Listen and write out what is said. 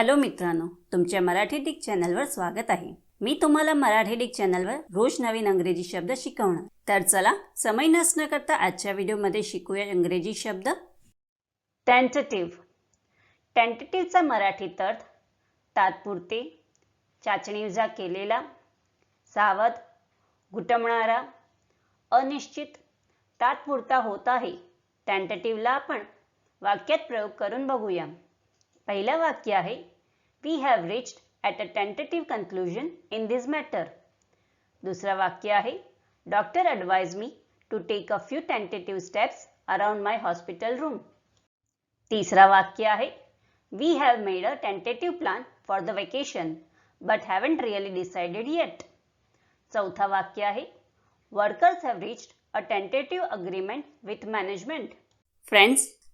Hello मित्रांनो तुमच्या Marathi Dick चॅनलवर स्वागत आहे. मी तुम्हाला मराठी डिक चॅनलवर रोज नवीन अंग्रेजी शब्द शिकवणार. तर चला समय नसणं करता आजच्या व्हिडिओमध्ये शिकूया इंग्रजी शब्द. टेंटेटिव्ह टेंटेटिव्हचा मराठीत अर्थ तात्पुरते चाचणीजा केलेला सावध घुटमणारा अनिश्चित तात्पुरता होत आहे. टेंटेटिव्हला आपण वाक्यात प्रयोग करून बघूया. पहिलं वाक्य है we have reached at a tentative conclusion in this matter दुसरं वाक्य है doctor advise me to take a few tentative steps around my hospital room तिसरा वाक्य है we have made a tentative plan for the vacation but haven't really decided yet चौथा वाक्य है workers have reached a tentative agreement with management friends